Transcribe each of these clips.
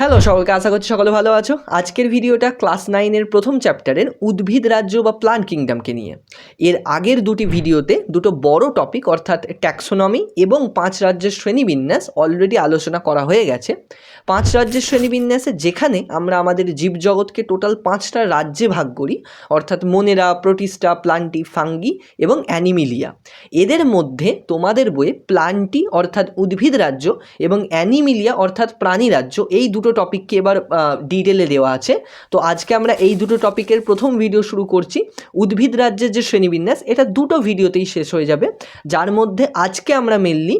Hello সকলকে, আশা করছি সকলে ভালো আছো। আজকের ভিডিওটা ক্লাস নাইনের প্রথম চ্যাপ্টারের উদ্ভিদ রাজ্য বা প্লান্ট কিংডমকে নিয়ে। এর আগের দুটি ভিডিওতে দুটো বড় টপিক, অর্থাৎ ট্যাক্সোনমি এবং পাঁচ রাজ্যের শ্রেণীবিন্যাস অলরেডি আলোচনা করা হয়ে গেছে। পাঁচ রাজ্যের শ্রেণীবিন্যাসে যেখানে আমরা আমাদের জীবজগৎকে টোটাল পাঁচটা রাজ্যে ভাগ করি, অর্থাৎ মনেরা, প্রোটিস্টা, প্লান্টি, ফাঙ্গি এবং অ্যানিমিলিয়া। এদের মধ্যে তোমাদের বইয়ে প্লান্টি, অর্থাৎ উদ্ভিদ রাজ্য এবং অ্যানিমিলিয়া, অর্থাৎ প্রাণী রাজ্য, এই দুটো টপিককে এবার ডিটেলে দেওয়া আছে। তো আজকে আমরা এই দুটো টপিকের প্রথম ভিডিও শুরু করছি, উদ্ভিদ রাজ্যের যে শ্রেণীবিন্যাস, এটা দুটো ভিডিওতেই শেষ হয়ে যাবে। যার মধ্যে আজকে আমরা মেনলি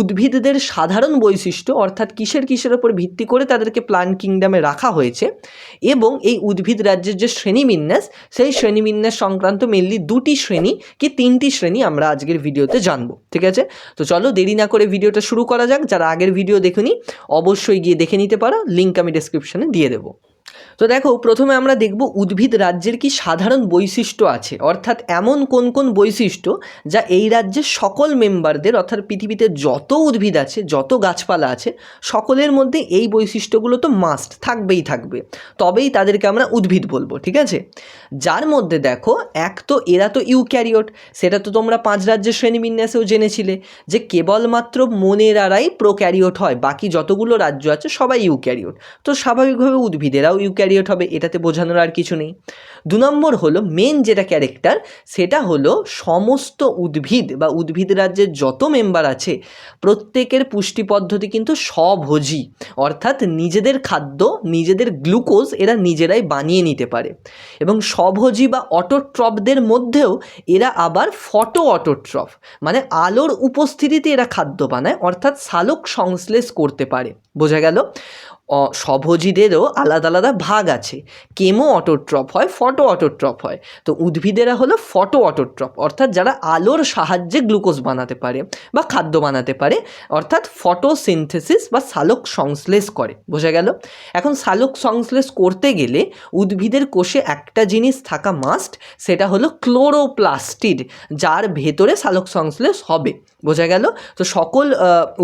উদ্ভিদদের সাধারণ বৈশিষ্ট্য, অর্থাৎ কিসের কিসের ওপর ভিত্তি করে তাদেরকে প্লান্ট কিংডমে রাখা হয়েছে, এবং এই উদ্ভিদ রাজ্যের যে শ্রেণীবিন্যাস, সেই শ্রেণীবিন্যাস সংক্রান্ত মেনলি দুটি শ্রেণি কি তিনটি শ্রেণি আমরা আজকের ভিডিওতে জানব, ঠিক আছে? তো চলো দেরি না করে ভিডিওটা শুরু করা যাক। যারা আগের ভিডিও দেখুনি, অবশ্যই গিয়ে দেখে নিতে পারো। লিঙ্ক আমি ডিসক্রিপশানে দিয়ে দেবো। তো দেখো, প্রথমে আমরা দেখব উদ্ভিদ রাজ্যের কি সাধারণ বৈশিষ্ট্য আছে। অর্থাৎ এমন কোন কোন বৈশিষ্ট্য যা এই রাজ্যের সকল মেম্বারদের, অর্থাৎ পৃথিবীতে যত উদ্ভিদ আছে, যত গাছপালা আছে, সকলের মধ্যে এই বৈশিষ্ট্যগুলো তো মাস্ট থাকবেই থাকবে। তবেই তাদেরকে আমরা উদ্ভিদ বলব, ঠিক আছে? যার মধ্যে দেখো, এক তো এরা তো ইউক্যারিওট, সেটা তো তোমরা পাঁচ রাজ্যের শ্রেণীবিন্যাসেও জেনেছিলে, যে কেবলমাত্র মনেরারাই প্রোক্যারিওট হয়, বাকি যতগুলো রাজ্য আছে সবাই ইউক্যারিওট। তো স্বাভাবিকভাবে উদ্ভিদেরাও ইউক্যারিওট হবে, এটাতে বোঝানোর আর কিছু নেই। দু নম্বর হলো মেন যেটা ক্যারেক্টার সেটা হলো সমস্ত উদ্ভিদ বা উদ্ভিদ রাজ্যের যত মেম্বার আছে, প্রত্যেকের পুষ্টি পদ্ধতি কিন্তু স্বভোজী। অর্থাৎ নিজেদের খাদ্য, নিজেদের গ্লুকোজ এরা নিজেরাই বানিয়ে নিতে পারে। এবং স্বভোজী বা অটোট্রপদের মধ্যেও এরা আবার ফটো অটোট্রপ মানে আলোর উপস্থিতিতে এরা খাদ্য বানায়, অর্থাৎ সালোক সংশ্লেষ করতে পারে। বোঝা গেল? স্বভোজীদেরও আলাদা আলাদা ভাগ আছে। কেমো অটোট্রপ হয়, ফটো অটোট্রপ হয়। তো উদ্ভিদেরা হলো ফটো অটোট্রপ অর্থাৎ যারা আলোর সাহায্যে গ্লুকোজ বানাতে পারে বা খাদ্য বানাতে পারে, অর্থাৎ ফটোসিনথেসিস বা সালোক সংশ্লেষ করে, বোঝা গেল? এখন সালোক সংশ্লেষ করতে গেলে উদ্ভিদের কোষে একটা জিনিস থাকা মাস্ট সেটা হলো ক্লোরোপ্লাস্টিড, যার ভেতরে সালোক সংশ্লেষ হবে, বোঝা গেল? তো সকল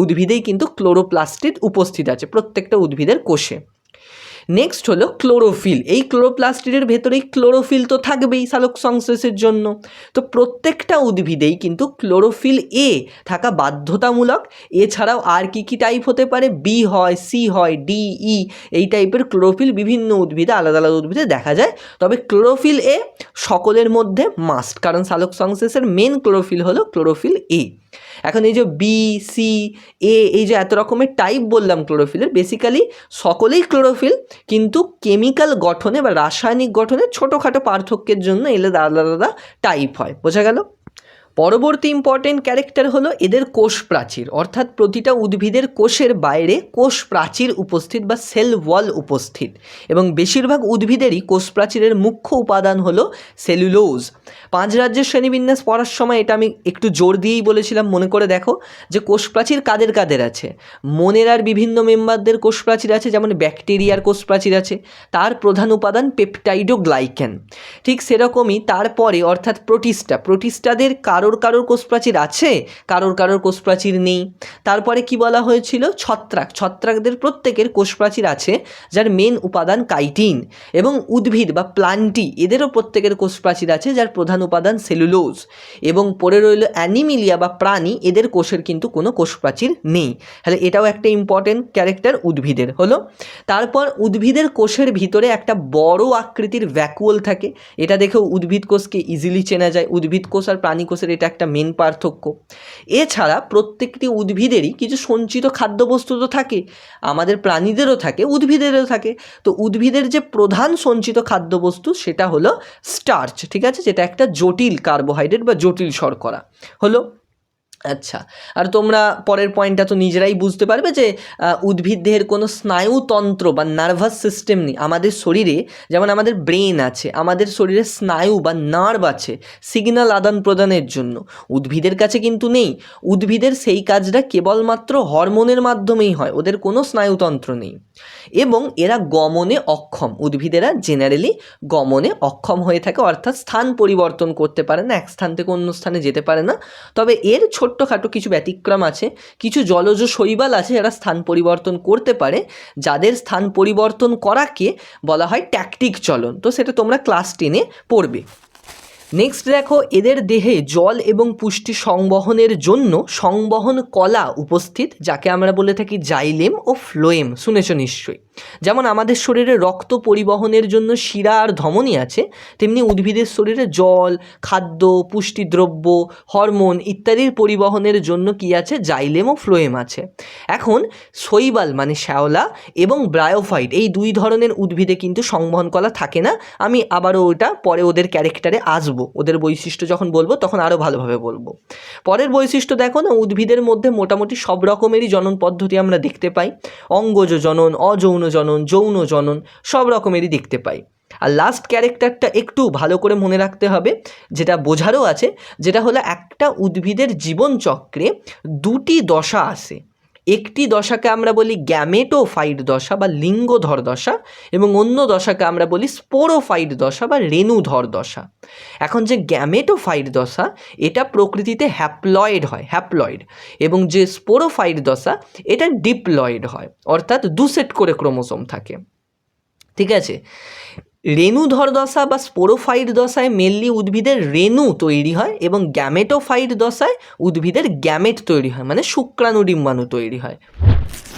উদ্ভিদেই কিন্তু ক্লোরোপ্লাস্টিড উপস্থিত আছে, প্রত্যেকটা উদ্ভিদের কোষে। নেক্সট হলো ক্লোরোফিল এই ক্লোরোপ্লাস্টিডের ভেতরেই ক্লোরোফিল তো থাকবেই সালোক সংশ্লেষের জন্য। তো প্রত্যেকটা উদ্ভিদেই কিন্তু ক্লোরোফিল এ থাকা বাধ্যতামূলক। এছাড়াও আর কি কি টাইপ হতে পারে? বি হয় সি হয় ডি ই এই টাইপের ক্লোরোফিল বিভিন্ন উদ্ভিদে, আলাদা আলাদা উদ্ভিদে দেখা যায়। তবে ক্লোরোফিল এ সকলের মধ্যে মাস্ট কারণ সালোক সংশ্লেষের মেন ক্লোরোফিল হলো ক্লোরোফিল এ এখন এই যে বি সি এ এই যে এত রকমের টাইপ বললাম ক্লোরোফিলের বেসিক্যালি সকলেই ক্লোরোফিল কিন্তু কেমিক্যাল গঠনে বা রাসায়নিক গঠনে ছোটোখাটো পার্থক্যের জন্য এলে আলাদা আলাদা টাইপ হয়। বোঝা গেল? পরবর্তী ইম্পর্টেন্ট ক্যারেক্টার হলো এদের কোষ প্রাচীর অর্থাৎ প্রতিটা উদ্ভিদের কোষের বাইরে কোষ প্রাচীর উপস্থিত বা সেল ওয়াল উপস্থিত। এবং বেশিরভাগ উদ্ভিদেরই কোষ প্রাচীরের মুখ্য উপাদান হলো সেলুলোজ পাঁচ রাজ্যের শ্রেণীবিন্যাস পড়ার সময় এটা আমি একটু জোর দিয়েই বলেছিলাম, মনে করে দেখো যে কোষ প্রাচীর কাদের কাদের আছে? মনের আর বিভিন্ন মেম্বারদের কোষ প্রাচীর আছে, যেমন ব্যাকটেরিয়ার কোষ প্রাচীর আছে, তার প্রধান উপাদান পেপটাইডোগ্লাইকেন ঠিক সেরকমই তারপরে, অর্থাৎ প্রোটিস্টা, প্রোটিস্টাদের কারোর কারোর কোষ প্রাচীর আছে, কারোর কারোর কোষ প্রাচীর নেই। তারপরে কি বলা হয়েছিল? ছত্রাক। ছত্রাকদের প্রত্যেকের কোষ প্রাচীর আছে, যার মেন উপাদান কাইটিন এবং উদ্ভিদ বা প্লান্টি এদেরও প্রত্যেকের কোষ প্রাচীর আছে, যার প্রধান উপাদান সেলুলোজ এবং পড়ে রইল অ্যানিমিলিয়া বা প্রাণী, এদের কোষের কিন্তু কোনো কোষ প্রাচীর নেই। তাহলে এটাও একটা ইম্পর্টেন্ট ক্যারেক্টার উদ্ভিদের। হলো? তারপর উদ্ভিদের কোষের ভিতরে একটা বড় আকৃতির ভ্যাকুয়াল থাকে। এটা দেখেও উদ্ভিদ কোষকে ইজিলি চেনা যায়। উদ্ভিদ কোষ আর প্রাণী কোষের এটা একটা মেন পার্থক্য। এছাড়া প্রত্যেকটি উদ্ভিদেরই কিছু সঞ্চিত খাদ্যবস্তু তো থাকে, আমাদের প্রাণীদেরও থাকে, উদ্ভিদেরও থাকে। তো উদ্ভিদের যে প্রধান সঞ্চিত খাদ্যবস্তু সেটা হলো স্টার্চ ঠিক আছে? যেটা একটা জটিল কার্বোহাইড্রেট বা জটিল শর্করা। হলো আচ্ছা আর তোমরা পরের পয়েন্টটা তো নিজেরাই বুঝতে পারবে যে আহ, উদ্ভিদ দেহের কোনো স্নায়ুতন্ত্র বা নার্ভাস সিস্টেম নেই। আমাদের শরীরে যেমন আমাদের ব্রেন আছে আমাদের শরীরে স্নায়ু বা নার্ভ আছে সিগন্যাল আদান প্রদানের জন্য। উদ্ভিদের কাছে কিন্তু নেই। উদ্ভিদের সেই কাজটা কেবলমাত্র হরমোনের মাধ্যমেই হয় ওদের কোনো স্নায়ুতন্ত্র নেই। এবং এরা গমনে অক্ষম উদ্ভিদেরা জেনারেলি গমনে অক্ষম হয়ে থাকে অর্থাৎ স্থান পরিবর্তন করতে পারে না এক স্থান থেকে অন্য স্থানে যেতে পারে না। তবে এর ছোট ছোট্টখাটো কিছু ব্যতিক্রম আছে, কিছু জলজ শৈবাল আছে যারা স্থান পরিবর্তন করতে পারে, যাদের স্থান পরিবর্তন করাকে বলা হয় ট্যাকটিক চলন। তো সেটা তোমরা ক্লাস টেনে পড়বে। নেক্সট দেখো, এদের দেহে জল এবং পুষ্টি সংবহনের জন্য সংবহন কলা উপস্থিত, যাকে আমরা বলে থাকি জাইলেম ও ফ্লোয়েম। শুনেছ নিশ্চয়ই। যেমন আমাদের শরীরে রক্ত পরিবহনের জন্য শিরা আর ধমনী আছে, তেমনি উদ্ভিদের শরীরে জল, খাদ্য, পুষ্টিদ্রব্য, হরমোন ইত্যাদির পরিবহনের জন্য কি আছে? জাইলেম ও ফ্লোয়েম আছে। এখন শৈবাল মানে শ্যাওলা এবং ব্রায়োফাইট এই দুই ধরনের উদ্ভিদে কিন্তু সংবহন কলা থাকে না। আমি আবারও ওটা পরে ওদের ক্যারেক্টারে আসব। ওদের বৈশিষ্ট্য যখন বলব তখন আরও ভালোভাবে বলব। পরের বৈশিষ্ট্য দেখো না, উদ্ভিদের মধ্যে মোটামুটি সব রকমেরই জনন পদ্ধতি আমরা দেখতে পাই। অঙ্গজ জনন, অযৌন জনন, যৌন জনন, সব রকমেরই দেখতে পাই। আর লাস্ট ক্যারেক্টারটা একটু ভালো করে মনে রাখতে হবে, যেটা বোঝারও আছে, যেটা হলো একটা উদ্ভিদের জীবনচক্রে দুটি দশা আসে। একটি দশাকে আমরা বলি গ্যামেটোফাইট দশা বা লিঙ্গধর দশা এবং অন্য দশাকে আমরা বলি স্পোরোফাইট দশা বা রেণুধর দশা। এখন যে গ্যামেটোফাইট দশা, এটা প্রকৃতিতে হ্যাপ্লয়েড হয়, হ্যাপ্লয়েড। এবং যে স্পোরোফাইট দশা, এটা ডিপ্লয়েড হয়, অর্থাৎ দু সেট করে ক্রোমোসোম থাকে। ঠিক আছে? রেণুধর দশা বা স্পোরোফাইট দশায় মেনলি উদ্ভিদের রেণু তৈরি হয় এবং গ্যামেটোফাইট দশায় উদ্ভিদের গ্যামেট তৈরি হয় মানে শুক্রাণু ডিম্বাণু তৈরি হয়।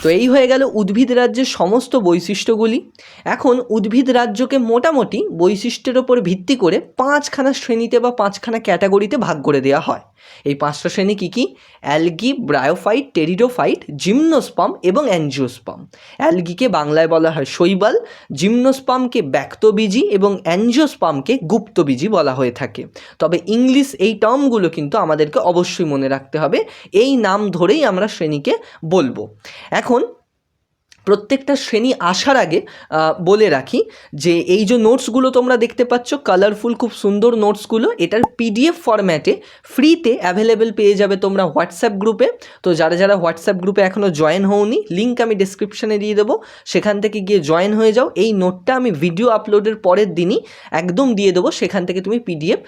তো এই হয়ে গেল উদ্ভিদ রাজ্যের সমস্ত বৈশিষ্ট্যগুলি। এখন উদ্ভিদ রাজ্যকে মোটামুটি বৈশিষ্ট্যের ওপর ভিত্তি করে পাঁচখানা শ্রেণীতে বা পাঁচখানা ক্যাটাগরিতে ভাগ করে দেওয়া হয়। এই পাঁচটা শ্রেণি কী কী? অ্যালগি, ব্রায়োফাইট, টেরিডোফাইট, জিমনোস্পাম এবং অ্যাঞ্জিওস্পাম। অ্যালগিকে বাংলায় বলা হয় শৈবাল, জিমনোস্পামকে ব্যক্তবীজি এবং অ্যাঞ্জিওস্পামকে গুপ্তবীজি বলা হয়ে থাকে। তবে ইংলিশ এই টার্মগুলো কিন্তু আমাদেরকে অবশ্যই মনে রাখতে হবে। এই নাম ধরেই আমরা শ্রেণীকে বলব। এখন প্রত্যেকটা শ্রেণি আসার আগে বলে রাখি যে এই যে নোটসগুলো তোমরা দেখতে পাচ্ছ, কালারফুল, খুব সুন্দর নোটসগুলো, এটার পিডিএফ ফরম্যাটে ফ্রিতে অ্যাভেলেবেল পেয়ে যাবে তোমরা হোয়াটসঅ্যাপ গ্রুপে। তো যারা যারা হোয়াটসঅ্যাপ গ্রুপে এখনও জয়েন হওনি লিঙ্ক আমি ডিসক্রিপশানে দিয়ে দেবো। সেখান থেকে গিয়ে জয়েন হয়ে যাও। এই নোটটা আমি ভিডিও আপলোডের পরের দিনই একদম দিয়ে দেবো। সেখান থেকে তুমি পিডিএফ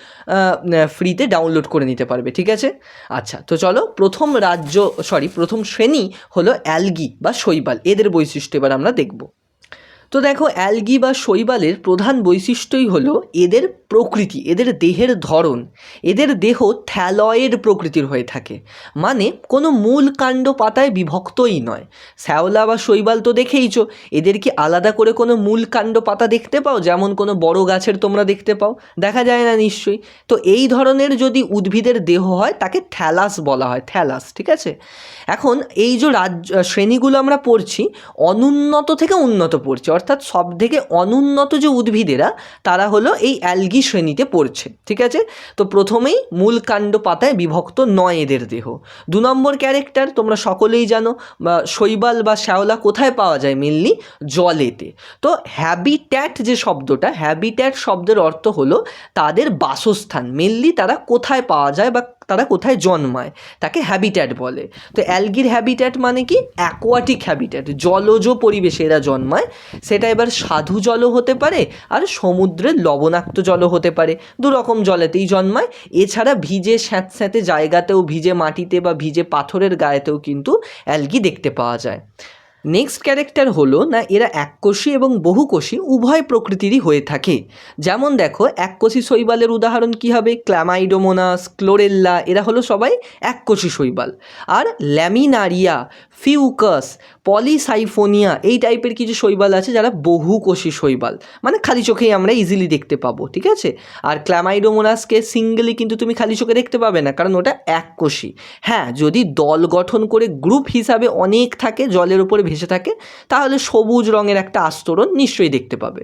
ফ্রিতে ডাউনলোড করে নিতে পারবে, ঠিক আছে? আচ্ছা তো চলো প্রথম রাজ্য, সরি, প্রথম শ্রেণি হলো অ্যালগি বা শৈবাল। এদের বৈশিষ্ট্য এবার আমরা দেখব। তো দেখো, অ্যালগি বা শৈবালের প্রধান বৈশিষ্ট্যই হলো এদের প্রকৃতি, এদের দেহের ধরন। এদের দেহ থ্যালয়েড প্রকৃতির হয়ে থাকে। মানে কোনো মূল কাণ্ড পাতায় বিভক্তই নয়। শ্যাওলা বা শৈবাল তো দেখেইছো, এদের কি আলাদা করে কোনো মূল কাণ্ড পাতা দেখতে পাও? যেমন কোনো বড় গাছের তোমরা দেখতে পাও। দেখা যায় না নিশ্চয়ই। তো এই ধরনের যদি উদ্ভিদের দেহ হয়, তাকে থ্যালাস বলা হয়, থ্যালাস, ঠিক আছে? এখন এই যে রাজ্য শ্রেণীগুলো আমরা পড়ছি, অনুন্নত থেকে উন্নত পড়ছি, অর্থাৎ সব থেকে অনুন্নত যে উদ্ভিদেরা, তারা হলো এই অ্যালগি শ্রেণীতে পড়ছে, ঠিক আছে? তো প্রথমেই মূল কাণ্ড পাতায় বিভক্ত নয় এদের দেহ। দু নম্বর ক্যারেক্টার, তোমরা সকলেই জানো, বা শৈবাল বা শ্যাওলা কোথায় পাওয়া যায় মেনলি জলেতে। তো হ্যাবিট্যাট যে শব্দটা হ্যাবিট্যাট শব্দের অর্থ হলো তাদের বাসস্থান মেনলি তারা কোথায় পাওয়া যায় বা তারা কোথায় জন্মায়? তাকে হ্যাবিট্যাট বলে। তো অ্যালগির হ্যাবিট্যাট মানে কি? অ্যাকোয়াটিক হ্যাবিট্যাট জলজ পরিবেশে এরা জন্মায়। সেটা এবার সাধু জলও হতে পারে আর সমুদ্রের লবণাক্ত জলও হতে পারে। দু রকম জলেতেই জন্মায়। এছাড়া ভিজে স্যাঁতস্যাঁতে জায়গাতেও, ভিজে মাটিতে বা ভিজে পাথরের গায়েতেও কিন্তু অ্যালগি দেখতে পাওয়া যায়। নেক্সট ক্যারেক্টার হলো না, এরা এককোষী এবং বহুকোষী, উভয় প্রকৃতিরই হয়ে থাকে। যেমন দেখো, এককোষী শৈবালের উদাহরণ কী হবে? ক্ল্যামাইডোমোনাস ক্লোরেল্লা এরা হলো সবাই এককোষী শৈবাল। আর ল্যামিনারিয়া ফিউকাস পলিসাইফোনিয়া এই টাইপের কিছু শৈবাল আছে যারা বহুকোষী শৈবাল। মানে খালি চোখেই আমরা ইজিলি দেখতে পাবো, ঠিক আছে? আর ক্ল্যামাইডোমোনাসকে সিঙ্গেলি কিন্তু তুমি খালি চোখে দেখতে পাবে না, কারণ ওটা এককোষী। হ্যাঁ যদি দল গঠন করে গ্রুপ হিসাবে অনেক থাকে, জলের উপরে ভেসে থাকে তাহলে সবুজ রঙের একটা আস্তরণ নিশ্চয়ই দেখতে পাবে।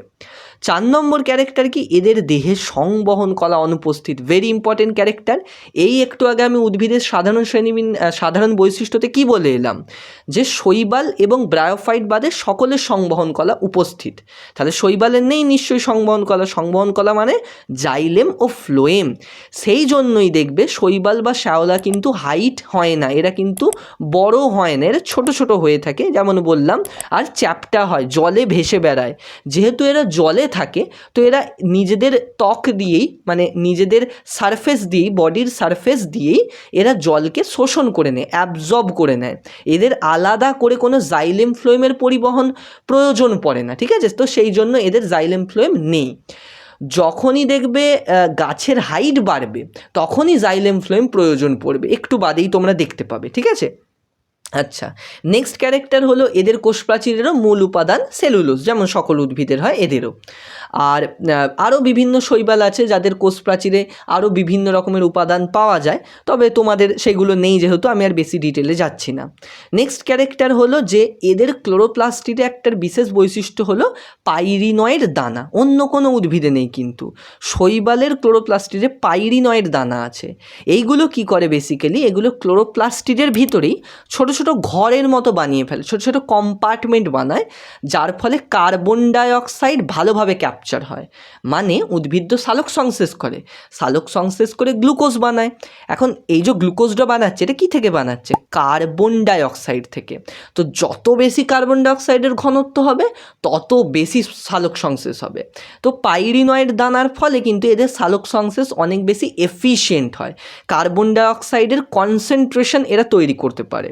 চার নম্বর ক্যারেক্টার কি? এদের দেহে সংবহন কলা অনুপস্থিত। ভেরি ইম্পর্টেন্ট ক্যারেক্টার এই একটু আগে আমি উদ্ভিদের সাধারণ শ্রেণি সাধারণ বৈশিষ্ট্যতে কি বলে এলাম? যে শৈবাল এবং ব্রায়োফাইট বাদে সকলের সংবহন কলা উপস্থিত। তাহলে শৈবালের নেই নিশ্চয়ই সংবহন কলা। সংবহন কলা মানে জাইলেম ও ফ্লোয়েম। সেই জন্যই দেখবে শৈবাল বা শ্যাওলা কিন্তু হাইট হয় না। এরা কিন্তু বড় হয় না। এরা ছোট ছোট হয়ে থাকে। যেমন বললাম, আর চ্যাপটা হয়, জলে ভেসে বেড়ায়। যেহেতু এরা জলে থাকে, তো এরা নিজেদের ত্বক দিয়েই মানে নিজেদের সারফেস দিয়েই বডির সারফেস দিয়েই এরা জলকে শোষণ করে নেয় অ্যাবজর্ব করে নেয়। এদের আলাদা করে কোনো জাইলেম ফ্লোয়েমের পরিবহন প্রয়োজন পড়ে না, ঠিক আছে? তো সেই জন্য এদের জাইলেম ফ্লোয়েম নেই। যখনই দেখবে গাছের হাইট বাড়বে, তখনই জাইলেম ফ্লোয়েম প্রয়োজন পড়বে, একটু বাদেই তোমরা দেখতে পাবে, ঠিক আছে? আচ্ছা নেক্সট ক্যারেক্টার হলো এদের কোষ প্রাচীরেরও মূল উপাদান সেলুলোজ যেমন সকল উদ্ভিদের হয় এদেরও। আর আরও বিভিন্ন শৈবাল আছে যাদের কোষ প্রাচীরে আরও বিভিন্ন রকমের উপাদান পাওয়া যায়, তবে তোমাদের সেগুলো নেই যেহেতু আমি আর বেশি ডিটেলে যাচ্ছি না। নেক্সট ক্যারেক্টার হলো যে এদের ক্লোরোপ্লাস্টিডে একটা বিশেষ বৈশিষ্ট্য হলো পাইরিনয়ের দানা, অন্য কোনো উদ্ভিদে নেই কিন্তু। শৈবালের ক্লোরোপ্লাস্টিডে পাইরিনয়ের দানা আছে। এইগুলো কি করে বেসিক্যালি এগুলো ক্লোরোপ্লাস্টিডের ভিতরেই ছোট ছোট ঘরের মতো বানিয়ে ফেলে, ছোটো ছোটো কম্পার্টমেন্ট বানায়, যার ফলে কার্বন ডাইঅক্সাইড ভালোভাবে ক্যাপচার হয়। মানে উদ্ভিদ সালোক সংশ্লেষ করে সালোক সংশ্লেষ করে গ্লুকোজ বানায়। এখন এই যে গ্লুকোজটা বানাচ্ছে, এটা কি থেকে বানাচ্ছে? কার্বন ডাইঅক্সাইড থেকে। তো যত বেশি কার্বন ডাইঅক্সাইডের ঘনত্ব হবে, তত বেশি সালোক সংশ্লেষ হবে। তো পাইরিনয়েড দানার ফলে কিন্তু এদের সালোক সংশ্লেষ অনেক বেশি এফিশিয়েন্ট হয়। কার্বন ডাইঅক্সাইডের কনসেন্ট্রেশন এরা তৈরি করতে পারে।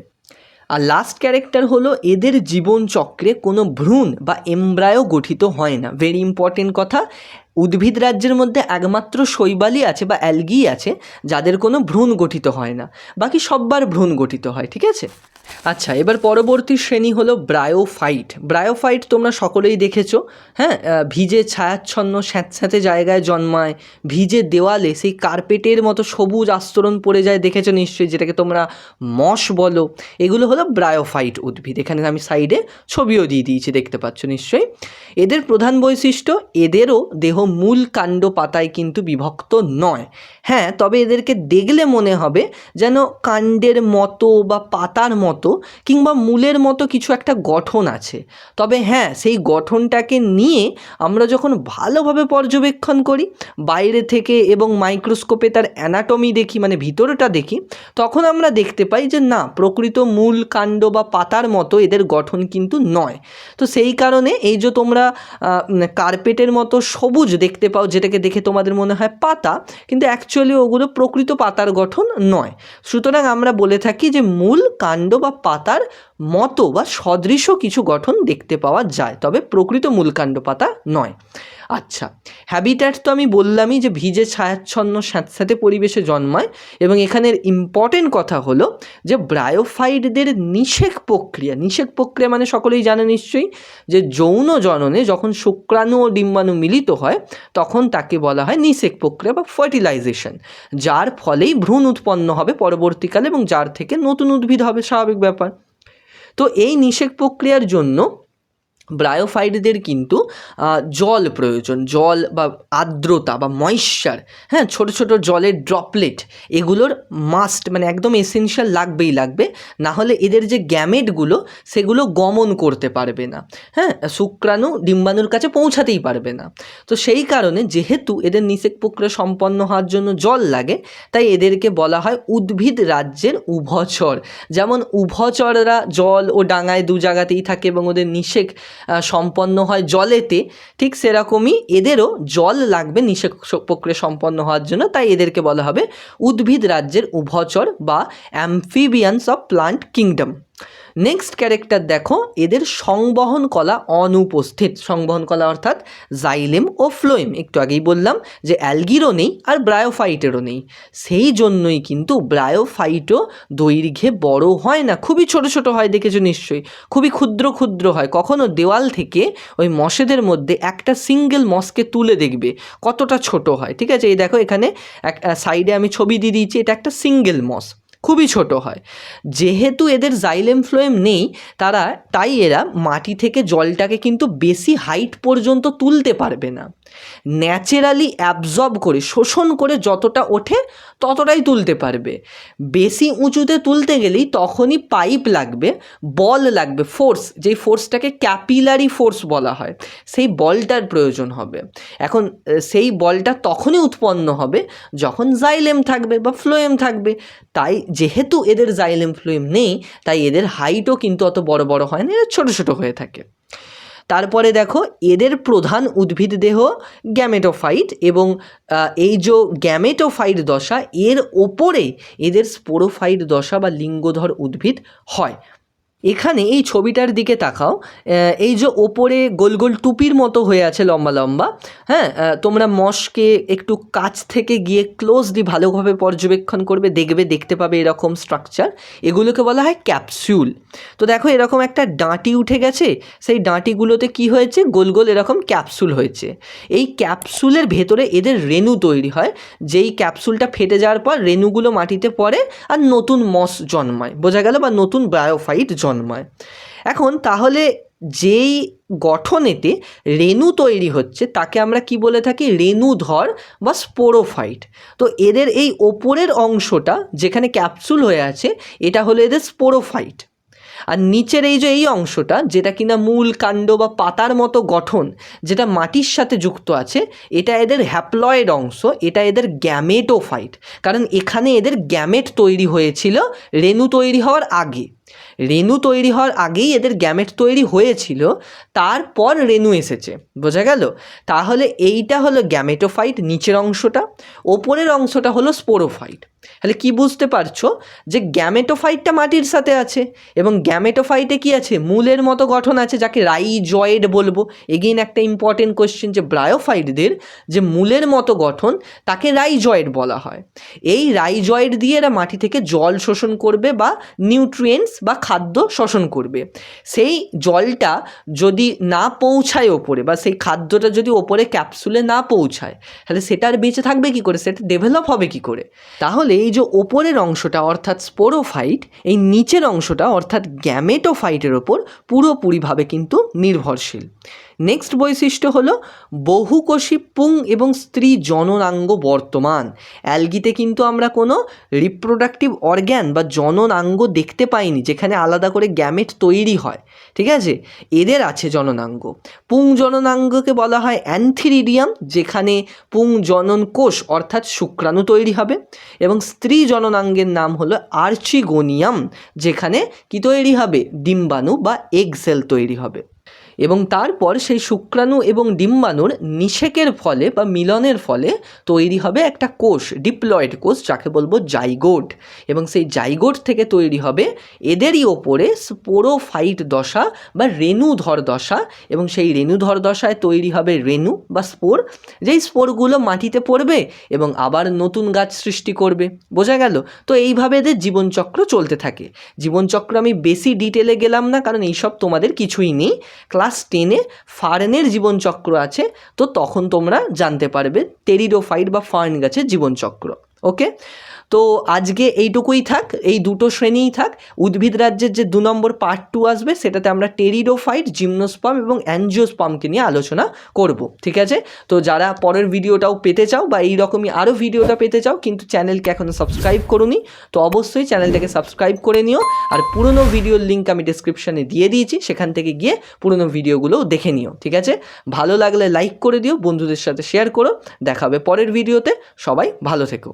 আর লাস্ট ক্যারেক্টার হলো এদের জীবনচক্রে কোনো ভ্রূণ বা এমব্রায়ো গঠিত হয় না। ভেরি ইম্পর্টেন্ট কথা, উদ্ভিদ রাজ্যের মধ্যে একমাত্র শৈবালই আছে বা অ্যালগি আছে, যাদের কোনো ভ্রূণ গঠিত হয় না। বাকি সববার ভ্রূণ গঠিত হয়, ঠিক আছে? আচ্ছা এবার পরবর্তী শ্রেণি হলো ব্রায়োফাইট। ব্রায়োফাইট তোমরা সকলেই দেখেছ হ্যাঁ? ভিজে ছায়াচ্ছন্ন, স্যাঁতস্যাঁতে জায়গায় জন্মায়, ভিজে দেওয়ালে সেই কার্পেটের মতো সবুজ আস্তরণ পড়ে যায়, দেখেছ নিশ্চয়ই, যেটাকে তোমরা মশ বলো। এগুলো হলো ব্রায়োফাইট উদ্ভিদ। এখানে আমি সাইডে ছবিও দিয়ে দিয়েছি, দেখতে পাচ্ছ নিশ্চয়ই। এদের প্রধান বৈশিষ্ট্য, এদেরও দেহ মূল কাণ্ড পাতায় কিন্তু বিভক্ত নয়। হ্যাঁ তবে এদেরকে দেখলে মনে হবে যেন কাণ্ডের মতো বা পাতার মতো কিংবা মূলের মতো কিছু একটা গঠন আছে। তবে হ্যাঁ সেই গঠনটাকে নিয়ে আমরা যখন ভালোভাবে পর্যবেক্ষণ করি, বাইরে থেকে এবং মাইক্রোস্কোপে তার অ্যানাটমি দেখি মানে ভিতরটা দেখি, তখন আমরা দেখতে পাই যে না, প্রকৃত মূল কাণ্ড বা পাতার মতো এদের গঠন কিন্তু নয়। তো সেই কারণে এই যে তোমরা কার্পেটের মতো সবুজ দেখতে পাও, যেটাকে দেখে তোমাদের মনে হয় পাতা, কিন্তু অ্যাকচুয়ালি ওগুলো প্রকৃত পাতার গঠন নয়। সুতরাং আমরা বলে থাকি যে মূল কাণ্ড বা পাতার মতো বা সদৃশ কিছু গঠন দেখতে পাওয়া যায় তবে প্রকৃত মূলকাণ্ড পাতা নয়। আচ্ছা হ্যাবিট্যাট তো আমি বললামই যে ভিজে ছায়াচ্ছন্ন স্যাঁতস্যাঁতে পরিবেশে জন্মায় এবং এখানের ইম্পর্টেন্ট কথা হলো যে ব্রায়োফাইটদের নিষেক প্রক্রিয়া নিষেক প্রক্রিয়া মানে সকলেই জানে নিশ্চয়ই, যে যৌন জননে যখন শুক্রাণু ও ডিম্বাণু মিলিত হয়, তখন তাকে বলা হয় নিষেক প্রক্রিয়া বা ফার্টিলাইজেশন যার ফলেই ভ্রূণ উৎপন্ন হবে পরবর্তীকালে এবং যার থেকে নতুন উদ্ভিদ হবে, স্বাভাবিক ব্যাপার। তো এই নিষেক প্রক্রিয়ার জন্য ব্রায়োফাইটদের কিন্তু জল প্রয়োজন, জল বা আর্দ্রতা বা ময়েশ্চার হ্যাঁ ছোট ছোট জলের ড্রপলেট এগুলোর মাস্ট মানে একদম এসেনশিয়াল লাগবেই লাগবে, না হলে এদের যে গ্যামেটগুলো সেগুলো গমন করতে পারবে না হ্যাঁ শুক্রাণু ডিম্বাণুর কাছে পৌঁছাতেই পারবে না। তো সেই কারণে যেহেতু এদের নিষেক প্রক্রিয়া সম্পন্ন হওয়ার জন্য জল লাগে, তাই এদেরকে বলা হয় উদ্ভিদ রাজ্যের উভচর। যেমন উভচররা জল ও ডাঙায় দু জায়গাতেই থাকে এবং ওদের নিষেক সম্পন্ন হয় জলেতে, ঠিক সেরকমই এদেরও জল লাগবে নিষেক প্রক্রিয়া সম্পন্ন হওয়ার জন্য, তাই এদেরকে বলা হবে উদ্ভিদ রাজ্যের উভচর বা amphibians of plant kingdom next character দেখো, এদের সংবহন কলা অনুপস্থিত। সংবহন কলা অর্থাৎ জাইলেম ও ফ্লোয়েম। একটু আগেই বললাম যে অ্যালগিরও নেই আর ব্রায়োফাইটেরও নেই। সেই জন্যই কিন্তু ব্রায়োফাইটও দৈর্ঘ্যে বড় হয় না। খুবই ছোট ছোট হয়, দেখেছ নিশ্চয়ই? খুবই ক্ষুদ্র ক্ষুদ্র হয়। কখনো দেওয়াল থেকে ওই মশেদের মধ্যে একটা সিঙ্গেল মসকে তুলে দেখবে, কতটা ছোট হয়। ঠিক আছে? এই দেখো এখানে এক সাইডে আমি ছবি দিয়ে দিয়েছি, এটা একটা সিঙ্গেল মস খুবই ছোট হয়। যেহেতু এদের জাইলেম ফ্লোয়েম নেই, তারা, তাই এরা মাটি থেকে জলটাকে কিন্তু বেশি হাইট পর্যন্ত তুলতে পারবে না। ন্যাচারালি অ্যাবজর্ব করে, শোষণ করে যতটা ওঠে ততটাই তুলতে পারবে। বেশি উঁচুতে তুলতে গেলেই তখনই পাইপ লাগবে, বল লাগবে ফোর্স যেই ফোর্সটাকে ক্যাপিলারি ফোর্স বলা হয়, সেই বলটার প্রয়োজন হবে। এখন, সেই বলটা তখনই উৎপন্ন হবে যখন জাইলেম থাকবে বা ফ্লোয়েম থাকবে। তাই যেহেতু এদের জাইলেম ফ্লুইম নেই, তাই এদের হাইটও কিন্তু অত বড় বড় হয় না, এরা ছোটো ছোটো হয়ে থাকে। তারপরে দেখো, এদের প্রধান উদ্ভিদ দেহ গ্যামেটোফাইট এবং এই যে গ্যামেটোফাইট দশা, এর ওপরে এদের স্পোরোফাইট দশা বা লিঙ্গধর উদ্ভিদ হয়। এখানে এই ছবিটার দিকে তাকাও এই যে ওপরে গোল গোল টুপির মতো হয়ে আছে লম্বা লম্বা হ্যাঁ তোমরা মশকে একটু কাছ থেকে গিয়ে ক্লোজলি ভালোভাবে পর্যবেক্ষণ করবে, দেখবে, দেখতে পাবে এরকম স্ট্রাকচার এগুলোকে বলা হয় ক্যাপসুল তো দেখো এরকম একটা ডাঁটি উঠে গেছে, সেই ডাঁটিগুলোতে কি হয়েছে? গোল গোল এরকম ক্যাপসুল হয়েছে। এই ক্যাপসুলের ভেতরে এদের রেণু তৈরি হয়, যেই ক্যাপসুলটা ফেটে যাওয়ার পর রেণুগুলো মাটিতে পড়ে আর নতুন মস জন্মায়। বোঝা গেল বা নতুন বায়োফাইট জন্মায়। এখন তাহলে যেই গঠনেতে রেণু তৈরি হচ্ছে, তাকে আমরা কি বলে থাকি? রেণুধর বা স্পোরোফাইট। তো এদের এই ওপরের অংশটা যেখানে ক্যাপসুল হয়ে আছে, এটা হলো এদের স্পোরোফাইট। আর নিচের এই যে এই অংশটা, যেটা কিনা মূল কাণ্ড বা পাতার মতো গঠন, যেটা মাটির সাথে যুক্ত আছে, এটা এদের হ্যাপ্লয়েড অংশ, এটা এদের গ্যামেটোফাইট। কারণ এখানে এদের গ্যামেট তৈরি হয়েছিল রেণু তৈরি হওয়ার আগে। রেণু তৈরি হওয়ার আগেই এদের গ্যামেট তৈরি হয়েছিল, তারপর রেণু এসেছে, বোঝা গেল? তাহলে এইটা হলো গ্যামেটোফাইট, নিচের অংশটা, ওপরের অংশটা হলো স্পোরোফাইট। তাহলে কি বুঝতে পারছ? যে গ্যামেটোফাইটটা মাটির সাথে আছে, এবং গ্যামেটোফাইটে কি আছে? মূলের মতো গঠন আছে, যাকে রাইজয়েড বলব। এগেইন একটা ইম্পর্টেন্ট কোশ্চেন যে ব্রায়োফাইটদের যে মূলের মতো গঠন, তাকে রাইজয়েড বলা হয়। এই রাইজয়েড দিয়ে এরা মাটি থেকে জল শোষণ করবে বা নিউট্রিয়েন্টস বা খাদ্য শোষণ করবে। সেই জলটা যদি না পৌঁছায় ওপরে বা সেই খাদ্যটা যদি ওপরে ক্যাপসুলে না পৌঁছায়, তাহলে সেটা আর বেঁচে থাকবে কি করে? সেটা ডেভেলপ হবে কি করে? তাহলে এই যে ওপরের অংশটা অর্থাৎ স্পোরোফাইট এই নিচের অংশটা অর্থাৎ গ্যামেটোফাইটের ওপর পুরোপুরিভাবে কিন্তু নির্ভরশীল। নেক্সট বৈশিষ্ট্য হলো বহুকোষী পুং এবং স্ত্রী জননাঙ্গ বর্তমান। অ্যালগিতে কিন্তু আমরা কোনো রিপ্রোডাক্টিভ অর্গ্যান বা জননাঙ্গ দেখতে পাইনি, যেখানে আলাদা করে গ্যামেট তৈরি হয়। ঠিক আছে? এদের আছে জননাঙ্গ। পুং জননাঙ্গকে বলা হয় অ্যান্থিরিডিয়াম যেখানে পুং জনন কোষ অর্থাৎ শুক্রাণু তৈরি হবে। এবং স্ত্রী জননাঙ্গের নাম হলো আর্চিগোনিয়াম, যেখানে কি তৈরি হবে? ডিম্বাণু বা এগ সেল তৈরি হবে। এবং তারপর সেই শুক্রাণু এবং ডিম্বাণুর নিষেকের ফলে বা মিলনের ফলে তৈরি হবে একটা কোষ, ডিপ্লয়েড কোষ, যাকে বলব জাইগোট। এবং সেই জাইগোট থেকে তৈরি হবে এদেরই ওপরে স্পোরোফাইট দশা বা রেণুধর দশা। এবং সেই রেণুধর দশায় তৈরি হবে রেণু বা স্পোর। যেই স্পোরগুলো মাটিতে পড়বে এবং আবার নতুন গাছ সৃষ্টি করবে। বোঝা গেল? তো এইভাবে এদের জীবনচক্র চলতে থাকে। জীবনচক্র আমি বেশি ডিটেলে গেলাম না, কারণ এইসব তোমাদের কিছুই নেই। ক্লাস টেনে ফার্নের জীবনচক্র আছে, তো তখন তোমরা জানতে পারবে টেরিডোফাইট বা ফার্ন গাছের জীবনচক্র ওকে তো আজকে এইটুকুই থাক, এই দুটো শ্রেণীই থাক। উদ্ভিদ রাজ্যের যে দু নম্বর পার্ট টু আসবে, সেটাতে আমরা টেরিডোফাইট, জিমনোস্পাম এবং অ্যানজিওস্পামকে নিয়ে আলোচনা করব, ঠিক আছে? তো যারা পরের ভিডিওটাও পেতে চাও বা এই রকমই আরও ভিডিওটা পেতে চাও, কিন্তু চ্যানেলকে এখনও সাবস্ক্রাইব করুনি, তো অবশ্যই চ্যানেলটাকে সাবস্ক্রাইব করে নিও। আর পুরনো ভিডিওর লিঙ্ক আমি ডিসক্রিপশানে দিয়ে দিয়েছি, সেখান থেকে গিয়ে পুরনো ভিডিওগুলোও দেখে নিও, ঠিক আছে? ভালো লাগলে লাইক করে দিও, বন্ধুদের সাথে শেয়ার করো। দেখাবে পরের ভিডিওতে, সবাই ভালো থেকো।